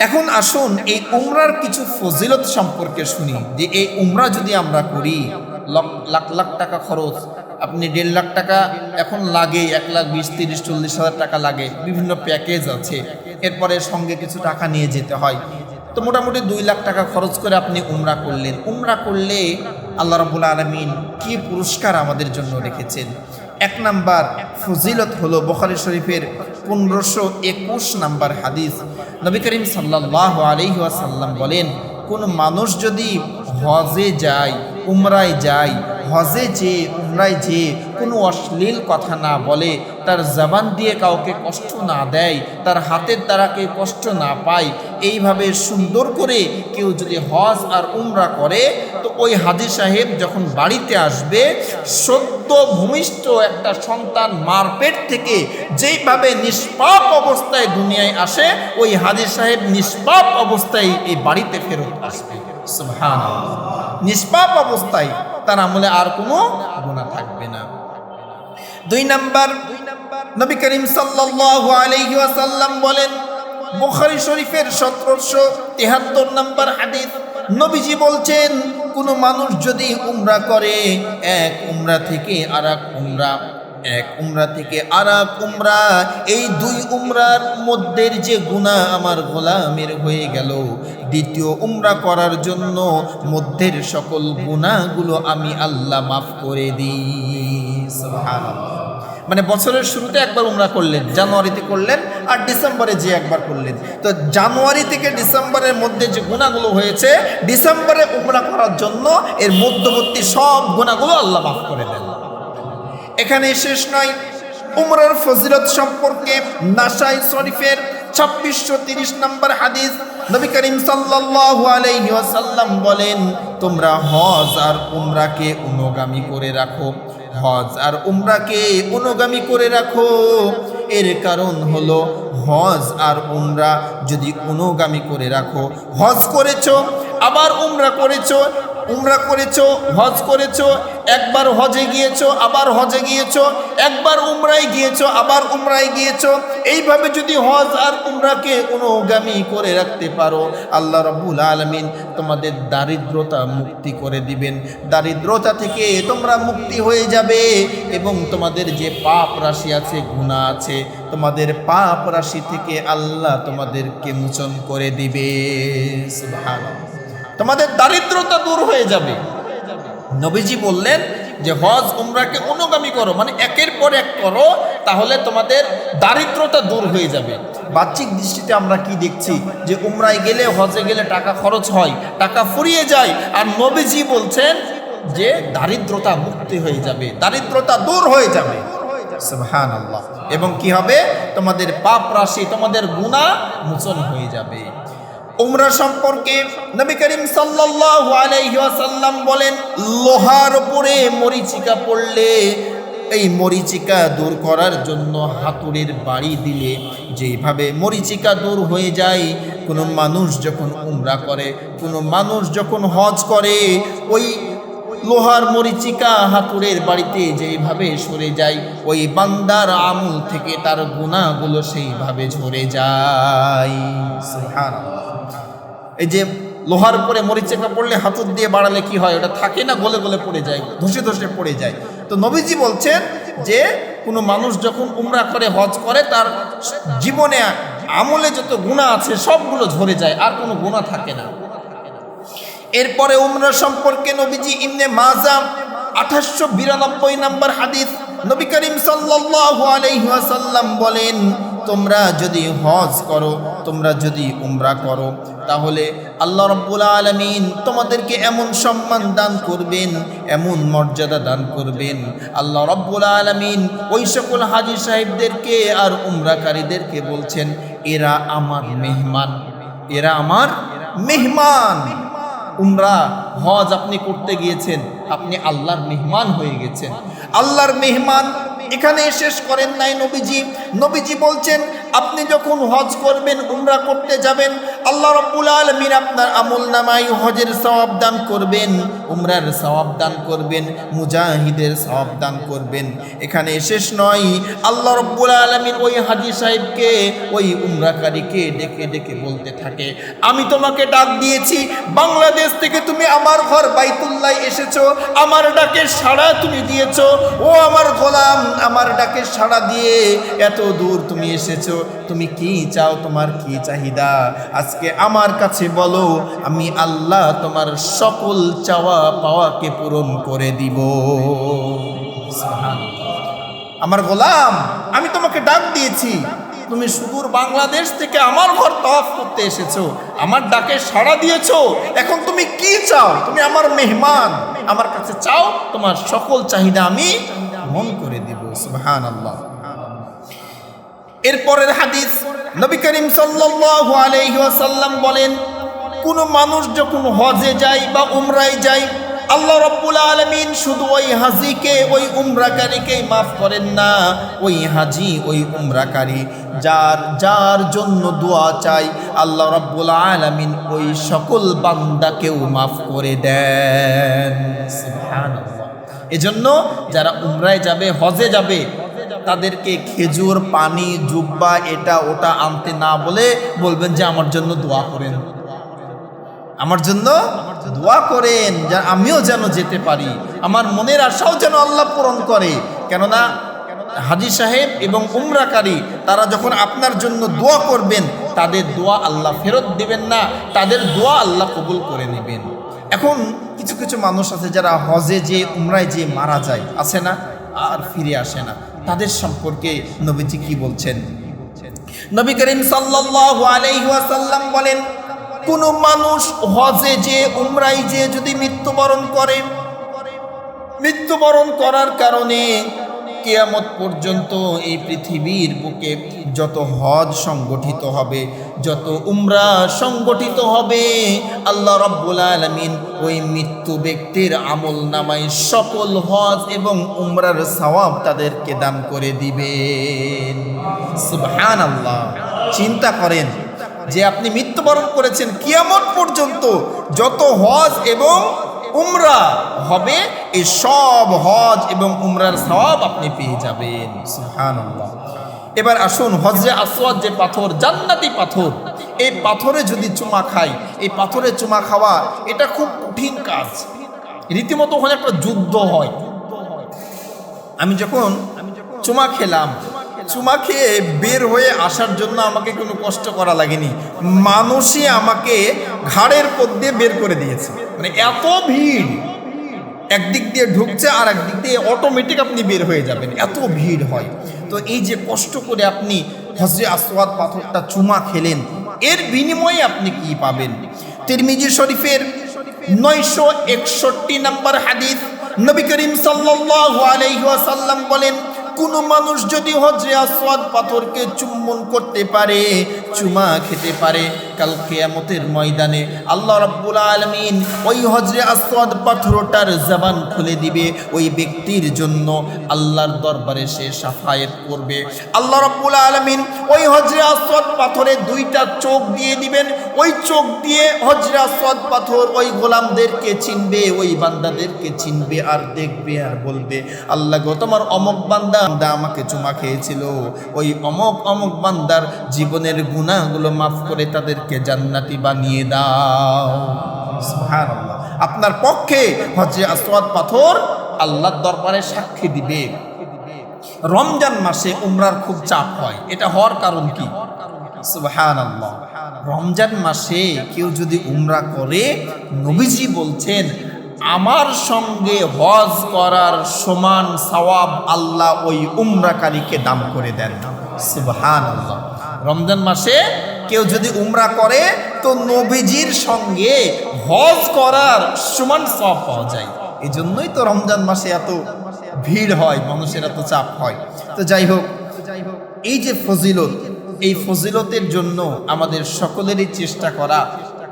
এখন আসুন এই উমরার কিছু ফজিলত সম্পর্কে শুনি। যে এই উমরা যদি আমরা করি, লাখ লাখ টাকা খরচ, আপনি দেড় লাখ টাকা এখন লাগে, এক লাখ বিশ, তিরিশ, চল্লিশ হাজার টাকা লাগে, বিভিন্ন প্যাকেজ আছে, এরপরে সঙ্গে কিছু টাকা নিয়ে যেতে হয়। তো মোটামুটি দুই লাখ টাকা খরচ করে আপনি উমরা করলেন। উমরা করলে আল্লাহ রাবুল আলমিন কি পুরস্কার আমাদের জন্য রেখেছেন? এক নাম্বার ফজিলত হলো বখারি শরীফের পনেরোশো একুশ নাম্বার হাদিস। নবী করিম সাল্লাহ আলহি আসাল্লাম বলেন, কোন মানুষ যদি হজে যায়, উমরায় যায় হজে যে, উমরায় যে কোনো অশ্লীল কথা না বলে, তার জবান দিয়ে কাউকে কষ্ট না দেয়, তার হাতের দ্বারা কেউ কষ্ট না পায়, এইভাবে সুন্দর করে কেউ যদি হজ আর উমরা করে, তো ওই হাজি সাহেব যখন বাড়িতে আসবে, সদ্য ভূমিষ্ঠ একটা সন্তান মারপেট থেকে যেইভাবে নিষ্পাপ অবস্থায় দুনিয়ায় আসে, ওই হাজি সাহেব নিষ্পাপ অবস্থায় এই বাড়িতে ফেরত আসবে। নিষ্পাপ অবস্থায় তার আমলে আর কোনো গুণা থাকবে না। দুই নাম্বার, নবী করিম সাল্লাল্লাহু আলাইহি ওয়াসাল্লাম বলেন, বুখারী শরীফের সতেরোশো তেহাত্তর নাম্বার হাদিস, নবীজি বলছেন, কোন মানুষ যদি উমরা করে, এক উমরা থেকে আর এক উমরা এক উমরা থেকে আর এক উমরা। এই দুই উমরার মধ্যের যে গুণা আমার গোলামের হয়ে গেল, দ্বিতীয় উমরা করার জন্য মধ্যের সকল গুণাগুলো আমি আল্লাহ মাফ করে দিই। মানে বছরের শুরুতে একবার উমরা করলেন, জানুয়ারিতে করলেন আর ডিসেম্বরে যে একবার করলেন। তো জানুয়ারি থেকে ডিসেম্বরের মধ্যে যে গুণাগুলো হয়েছে, ডিসেম্বরে উমরা করার জন্য এর মধ্যবর্তী সব গুণাগুলো আল্লাহ মাফ করে দেন। এখানে শেষ নয়। উমরার ফজিলত সম্পর্কে নাসাই শরীফের ছাব্বিশশো তিরিশ নম্বর হাদিস নবী করিম ওয়াসাল্লাম বলেন, তোমরা হজ আর উমরাকে অনুগামী করে রাখো। হজ আর উমরাকে অনুগামী করে রাখো। এর কারণ হলো হজ আর উমরা যদি অনুগামী করে রাখো। হজ করেছ, আবার উমরা করেছ উমরা করেছ, হজ করেছ একবার হজে গিয়েছো, আবার হজে গিয়েছো, একবার উমরায় গিয়েছো, আবার উমরায় গিয়েছো। এইভাবে যদি হজ আর উমরাকে অনুগামী করে রাখতে পারো, আল্লাহ রাব্বুল আলমিন তোমাদের দারিদ্রতা মুক্তি করে দিবেন। দারিদ্রতা থেকে তোমরা মুক্তি হয়ে যাবে এবং তোমাদের যে পাপ রাশি আছে গুণা আছে, তোমাদের পাপ রাশি থেকে আল্লাহ তোমাদেরকে মোচন করে দিবে। তোমাদের দারিদ্রতা দূর হয়ে যাবে। নবীজি বললেন যে, হজ, উমরাকে অনুগামী করো মানে একের পর এক করো, তাহলে তোমাদের দারিদ্রতা দূর হয়ে যাবে। বাহ্যিক দৃষ্টিতে আমরা কি দেখছি? যে, উমরায় গেলে, হজে গেলে টাকা খরচ হয়, টাকা ফুরিয়ে যায়, আর নবীজি বলছেন যে, দারিদ্রতা মুক্তি হয়ে যাবে, দারিদ্রতা দূর হয়ে যাবে। এবং কি হবে? তোমাদের পাপ রাশি, তোমাদের গুণা মোচন হয়ে যাবে। উমরা সম্পর্কে নবী করিম সাল্লাল্লাহু আলাইহি ওয়াসাল্লাম বলেন, লোহার উপরে মরিচিকা পড়লে এই মরিচিকা দূর করার জন্য হাতুড়ের বাড়ি দিলে যেভাবে মরিচিকা দূর হয়ে যায়, কোনো মানুষ যখন উমরা করে, কোনো মানুষ যখন হজ করে, ওই লোহার মরিচিকা হাতুরের বাড়িতে যেইভাবে সরে যায়, ওই বান্দার আমল থেকে তার গুণাগুলো সেইভাবে ঝরে যায়। এই যে লোহার উপরে মরিচিকা পড়লে হাতুর দিয়ে বাড়ালে কি হয়? ওটা থাকে না, গলে গলে পড়ে যায়, ধসে ধসে পড়ে যায়। তো নবীজি বলছেন যে, কোনো মানুষ যখন উমরা করে, হজ করে, তার জীবনে আমলে যত গুণা আছে, সবগুলো ঝরে যায়, আর কোনো গুণা থাকে না। এরপরে উমরা সম্পর্কে নবীজি ইমনে মাজা আঠাশশো বিরানব্বই নম্বর হাদিস নবী করিম সাল্লাল্লাহু আলাইহি বলেন, তোমরা যদি হজ করো, তোমরা যদি উমরা করো, তাহলে আল্লাহ রব্বুল আলমিন তোমাদেরকে এমন সম্মান দান করবেন, এমন মর্যাদা দান করবেন। আল্লাহ রব্বুল আলমিন ওই সকল হাজি সাহেবদেরকে আর উমরাকারীদেরকে বলছেন, এরা আমার মেহমান, এরা আমার মেহমান। উমরা, হজ আপনি করতে গিয়েছেন, আপনি আল্লাহর মেহমান হয়ে গেছেন। আল্লাহর মেহমান এখানে শেষ করেন নাই নবীজি। নবীজি বলছেন আপনি যখন হজ করবেন, উমরা করতে যাবেন, আল্লাহ রব্বুল আলমিন আপনার আমল নামাই হজের সওয়াব দান করবেন, উমরার সওয়াব দান করবেন, মুজাহিদের সওয়াব দান করবেন। এখানে শেষ নয়, আল্লাহ রব্বুল আলমিন ওই হাজি সাহেবকে, ওই উমরাকারীকে ডেকে ডেকে বলতে থাকে, আমি তোমাকে ডাক দিয়েছি, বাংলাদেশ থেকে তুমি আমার ঘর বাইতুল্লাহ এসেছ, আমার ডাকে সাড়া তুমি দিয়েছ, ও আমার গোলাম, আমার ডাকে সাড়া দিয়ে এত দূর তুমি এসেছ। তুমি কি চাও? তোমার কি চাহিদা? আজকে আমার কাছে বলো, আমি আল্লাহ তোমার সকল চাওয়া পাওয়াকে পূরণ করে দিব। আমার গোলাম, আমি তোমাকে ডাক দিয়েছি। তুমি সুদূর বাংলাদেশ থেকে আমার ঘর তফ করতে এসেছ। আমার ডাকে সাড়া দিয়েছ। এখন তুমি কি চাও? তুমি আমার মেহমান। আমার কাছে চাও, তোমার সকল চাহিদা আমি মন করে দিব। সুবহান আল্লাহ এরপরের হাদিস নবী করিম সাল্লাল্লাহু আলাইহি বলেন, কোন মানুষ যখন হজে যায় বা উমরায় যায়, আল্লাহ রব্বুল আলমিন শুধু ওই হাজিকে, ওই উমরাকারীকেই মাফ করেন না। ওই হাজি, ওই উমরাকারী, যার যার জন্য দোয়া চাই, আল্লাহ রব্বুল আলমিন ওই সকল বান্দাকেও মাফ করে দেন। এজন্য যারা উমরায় যাবে, হজে যাবে তাদেরকে খেজুর, পানি, জুব্বা, এটা, ওটা আনতে না বলে বলবেন যে আমার জন্য দোয়া করেন। আমার জন্য দোয়া করেন, যা আমিও যেন যেতে পারি। আমার মনের আশাও যেন আল্লাহ পূরণ করে। কেননা হাজি সাহেব এবং উমরাকারী, তারা যখন আপনার জন্য দোয়া করবেন, তাদের দোয়া আল্লাহ ফেরত দিবেন না, তাদের দোয়া আল্লাহ কবুল করে নেবেন। এখন কিছু কিছু মানুষ আছে যারা হজে যে উমরায় যে মারা যায়, আছে না? আর ফিরে আসে না। তাদের সম্পর্কে নবীজি কি বলছেন? নবী করিম সাল্লাল্লাহু আলাইহি ওয়াসাল্লাম বলেন, কোন মানুষ হজে যে উমরাই যে যদি মৃত্যুবরণ করে, মৃত্যুবরণ করার কারণে কেয়ামত পর্যন্ত এই পৃথিবীর বুকে যত হজ সংগঠিত হবে, যত উমরা সংগঠিত হবে, আল্লাহ রব্বুল আলমিন ওই মৃত্যু ব্যক্তির আমল নামায় সকল হজ এবং উমরার সওয়াব তাদেরকে দান করে দিবেন। সুবহান আল্লাহ চিন্তা করেন যে আপনি মৃত্যুবরণ করেছেন, কিয়ামত পর্যন্ত যত হজ এবং উমরা হবে, এই সব হজ এবং উমরার সব আপনি পেয়ে যাবেন। এবার আসুন, হজরে আসওয়াদ যে পাথর, জান্নাতি পাথর, এই পাথরে যদি চুমা খাই, এই পাথরে চুমা খাওয়া, এটা খুব কঠিন কাজ। রীতিমতো ওখানে একটা যুদ্ধ হয়। আমি যখন চুমা খেলাম চুমা খেয়ে বের হয়ে আসার জন্য আমাকে কোনো কষ্ট করা লাগেনি। মানুষই আমাকে ঘাড়ের পথ দিয়ে বের করে দিয়েছে। মানে এত ভিড়। একদিক দিয়ে ঢুকছে আর একদিক দিয়ে অটোমেটিক আপনি বের হয়ে যাবেন। এত ভিড় হয়। তো এই যে কষ্ট করে আপনি হজরে আসওয়াদ পাথরটা চুমা খেলেন, এর বিনিময়ে আপনি কি পাবেন? তিরমিজি শরীফের নয়শো একষট্টি নম্বর হাদিস নবী করিম সাল্লাল্লাহু আলাইহি ওয়াসাল্লাম বলেন কোনো মানুষ যদি হজরে আসওয়াদ পাথরকে চুম্বন করতে পারে চুমা খেতে পারে কাল কেয়ামতের ময়দানে আল্লাহ রাব্বুল আলমিন ওই হজরে আসওয়াদ পাথরটার জবান খুলে দিবে, ওই ব্যক্তির জন্য আল্লাহর দরবারে সে সাফায়েত করবে। আল্লাহ রাব্বুল আলামিন ওই হজরে আসওয়াদ পাথরে দুইটা চোখ দিয়ে দিবেন। ওই চোখ দিয়ে হজরে আসওয়াদ পাথর ওই গোলামদেরকে চিনবে, ওই বান্দাদেরকে চিনবে আর দেখবে আর বলবে, আল্লাহ গো, তোমার অমক বান্দা আমাকে চুমা খেয়েছিল। ওই অমক অমক বান্দার জীবনের গুণাগুলো মাফ করে তাদেরকে জান্নাতি বানিয়ে দাও। আপনার পক্ষে হজরে আসওয়াদ পাথর আল্লাহর দরবারে সাক্ষী দিবে। রমজান মাসে উমরার খুব চাপ হয়। এটা হওয়ার কারণ কি? রমজান মাসে কেউ যদি উমরা করে, নবীজি বলছেন, আমার সঙ্গে হজ করার সমান সওয়াব আল্লাহ ওই উমরাকারীকে দাম করে দেন। সুবহানাল্লাহ। রমজান মাসে কেউ যদি উমরা করে, তো নবীজির সঙ্গে হজ করার সমান সওয়াব পাওয়া যায়। এই জন্যই তো রমজান মাসে এত ভিড় হয়, মানুষের এত চাপ হয়। তো যাই হোক, এই যে ফজিলত, এই ফজিলতের জন্য আমাদের সকলেরই চেষ্টা করা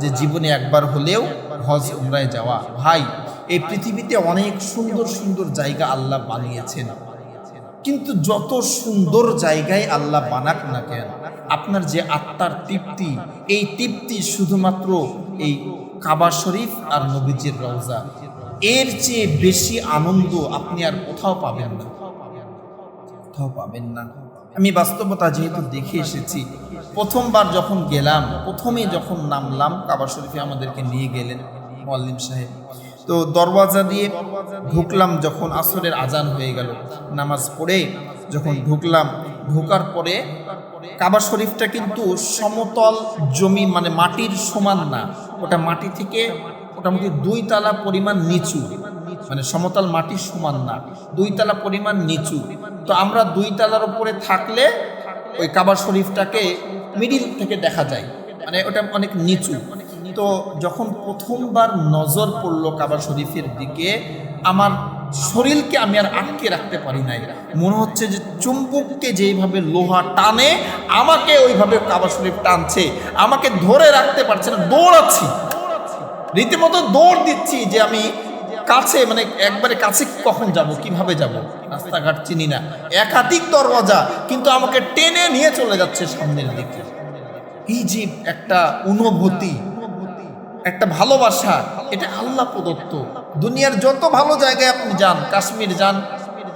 যে জীবনে একবার হলেও হজ উমরায় যাওয়া। ভাই, এই পৃথিবীতে অনেক সুন্দর সুন্দর জায়গা আল্লাহ বানিয়েছেন। কিন্তু যত সুন্দর জায়গায় আল্লাহ বানাক না কেন, আপনার যে আত্মার তৃপ্তি, এই তৃপ্তি শুধুমাত্র এই কাবা শরীফ আর নবীজির রওজা। এর চেয়ে বেশি আনন্দ আপনি আর কোথাও পাবেন না। কোথাও পাবেন না। আমি বাস্তবতা যেহেতু দেখে এসেছি, প্রথমবার যখন গেলাম, প্রথমে যখন নামলাম, কাবা শরীফে আমাদেরকে নিয়ে গেলেন মোয়াল্লিম সাহেব। তো দরওয়াজা দিয়ে ঢুকলাম যখন আসরের আজান হয়ে গেল। নামাজ পড়ে যখন ঢুকলাম, ঢোকার পরে কাবা শরীফটা কিন্তু সমতল জমি মানে মাটির সমান না। ওটা মাটি থেকে মোটামুটি দুই তালা পরিমাণ নিচু মানে সমতল মাটির সমান না। দুই তালা পরিমাণ নিচু। তো আমরা দুই তালার উপরে থাকলে ওই কাবা শরীফটাকে মিডিল থেকে দেখা যায় মানে ওটা অনেক নিচু। তো যখন প্রথমবার নজর পড়ল কাবা শরীফের দিকে, আমার শরীরকে আমি আর আটকে রাখতে পারি নাই। মনে হচ্ছে যে চুম্বককে যেইভাবে লোহা টানে, আমাকে ওইভাবে কাবা শরীফ টানছে। আমাকে ধরে রাখতে পারছে না, দৌড়াচ্ছি। রীতিমতো দৌড় দিচ্ছি যে আমি কাছে মানে একবারে কাছে কখন যাব, কীভাবে যাব? রাস্তাঘাট চিনি না। একাধিক দরওয়াজা, কিন্তু আমাকে টেনে নিয়ে চলে যাচ্ছে সামনের দিকে। এই যে একটা অনুভূতি একটা ভালোবাসা, এটা আল্লাহ প্রদত্ত। দুনিয়ার যত ভালো জায়গায় আপনি যান, কাশ্মীর যান,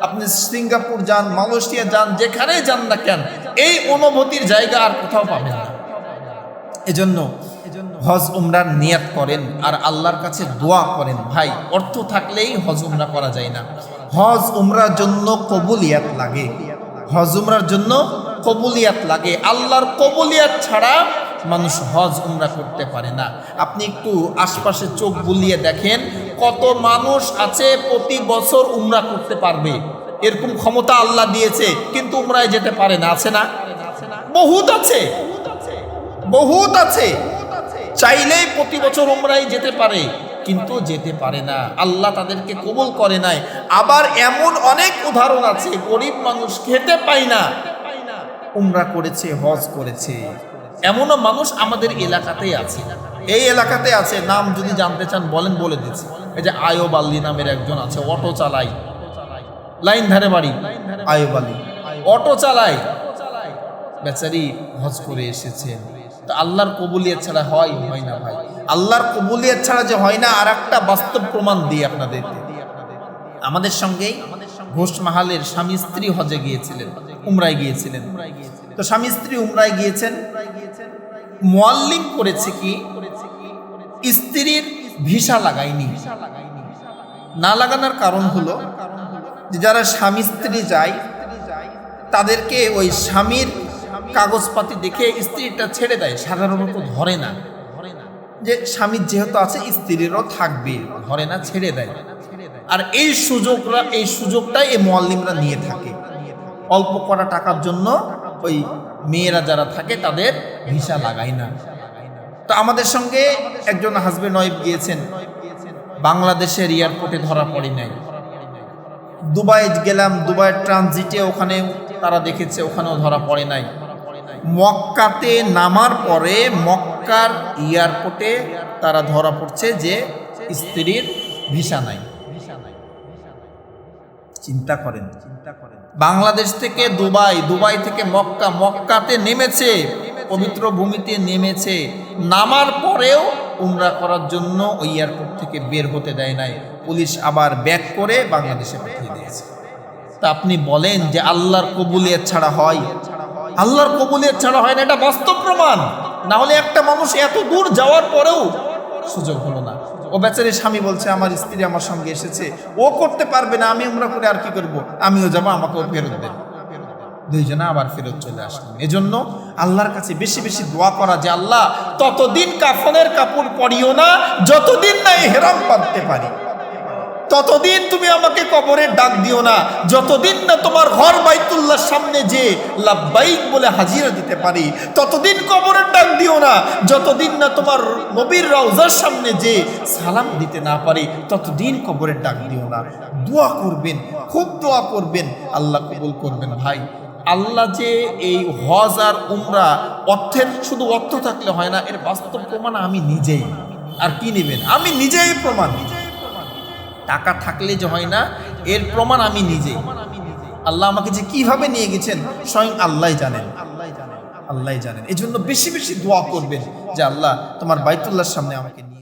আপনি সিঙ্গাপুর যান, মালয়েশিয়া যান, যেখানেই যান না কেন, এই অনুভূতির জায়গা আর কোথাও পাবেন না। এজন্য হজ উমরার নিয়াত করেন আর আল্লাহর কাছে দোয়া করেন, ভাই, অর্থ থাকলেই হজ উমরা করা যায় না। হজ উমরার জন্য কবুলিয়াত লাগে। হজ উমরার জন্য কবুলিয়াত লাগে। আল্লাহর কবুলিয়াত ছাড়া মানুষ হজ উমরা করতে পারে না। আপনি একটু আশপাশে চোখ বুলিয়ে দেখেন, কত মানুষ আছে প্রতি বছর উমরা করতে পারবে। এরকম ক্ষমতা আল্লাহ দিয়েছে, কিন্তু উমরায় যেতে পারে না, আছে না? বহুত আছে। বহুত আছে। চাইলেই প্রতি বছর উমরাই যেতে পারে, কিন্তু যেতে পারে না। আল্লাহ তাদেরকে কবুল করে নাই। আবার এমন অনেক উদাহরণ আছে, গরিব মানুষ খেতে পায় না। উমরা করেছে, হজ করেছে। এমনও মানুষ আমাদের এলাকাতেই আছে। এই এলাকাতে আছে, নাম যদি জানতে চান, বলেন, বলে দিচ্ছি। এই যে আয়ব আল্লি নামের একজন আছে, অটো চালাই। লাইন ধারে বাড়ি। আয়ব আলী অটো চালাই বেচারি হজ করে এসেছেন তো আল্লাহর কবুলিয়ত ছাড়া হয় হয় না ভাই? আল্লাহর কবুলিয়ত ছাড়া যে হয় না আর একটা বাস্তব প্রমাণ দিই আপনাদের। আমাদের সঙ্গেই ঘোষ মাহালের স্বামী স্ত্রী হজে গিয়েছিলেন, উমরায় গিয়েছিলেন। তো স্বামী স্ত্রী উমরায় গিয়েছেন। মোয়াল্লিম করেছে কি? স্ত্রীর ভিসা লাগায়নি। না লাগানোর কারণ হলো যে যারা স্বামী স্ত্রী যায়, তাদেরকে ওই স্বামীর কাগজপাতি দেখে স্ত্রীটা ছেড়ে দেয়। সাধারণত ধরে না। যে স্বামীর যেহেতু আছে, স্ত্রীরও থাকবে, ধরে না, ছেড়ে দেয়। আর এই সুযোগরা, এই সুযোগটাই এই মোয়াল্লিমরা নিয়ে থাকে। অল্প করা টাকার জন্য ওই মেয়েরা যারা থাকে তাদের ভিসা লাগায় না। তো আমাদের সঙ্গে একজন হাজবেন্ড ওয়াইফ গিয়েছেন। বাংলাদেশের এয়ারপোর্টে ধরা পড়ে নাই। দুবাই গেলাম, দুবাইয়ের ট্রানজিটে ওখানে তারা দেখেছে, ওখানেও ধরা পড়ে নাই। মক্কাতে নামার পরে মক্কার এয়ারপোর্টে তারা ধরা পড়ছে যে স্ত্রীর ভিসা নাই। চিন্তা করেন চিন্তা করেন। বাংলাদেশ থেকে দুবাই দুবাই থেকে মক্কা, মক্কাতে নেমেছে, পবিত্র ভূমিতে নেমেছে। নামার পরেও উমরা করার জন্য ওই এয়ারপোর্ট থেকে বের হতে দেয় নাই। পুলিশ আবার ব্যাক করে বাংলাদেশে পাঠিয়ে দিয়েছে। তা আপনি বলেন যে আল্লাহর কবুলিয়ত ছাড়া হয়? আল্লাহর কবুলিয়ত ছাড়া হয় না, এটা বাস্তব প্রমাণ। না হলে একটা মানুষ এত দূর যাওয়ার পরেও সুযোগ হলো না। ও বেচারি স্বামী বলছে, আমার স্ত্রী আমার সঙ্গে এসেছে। ও করতে পারবে না, আমি আমরা করে আর কি করব? আমিও যাব, আমাকেও ফেরত দেবো। দুইজনে আবার ফেরত চলে আসলেন। এজন্য আল্লাহর কাছে বেশি বেশি দোয়া করা যে, আল্লাহ, ততদিন কাফনের কাপড় পরিও না, যতদিন না হেরাম পারতে পারি। ততদিন তুমি আমাকে কবরের ডাক দিও না। যতদিন না তোমার ঘর বাইতুল্লাহর সামনে যে লাভবাইক বলে হাজিরা দিতে পারি, ততদিন কবরের ডাক দিও না। যতদিন না তোমার নবীর রওজার সামনে যে সালাম দিতে না পারি, ততদিন কবরের ডাক দিও না। দোয়া করবেন, খুব দোয়া করবেন। আল্লাহ কবুল করবেন ভাই। আল্লাহ যে এই হজ আর উমরা, অর্থের শুধু অর্থ থাকলে হয় না, এর বাস্তব প্রমাণ আমি নিজেই। আর কি নেবেন? আমি নিজেই প্রমাণ। টাকা থাকলে যে হয় না, এর প্রমাণ আমি নিজে। আল্লাহ আমাকে যে কীভাবে নিয়ে গেছেন, স্বয়ং আল্লাহ জানেন। আল্লাহ জানেন। এই জন্য বেশি বেশি দোয়া করবেন যে আল্লাহ তোমার বাইতুল্লাহর সামনে আমাকে নিয়ে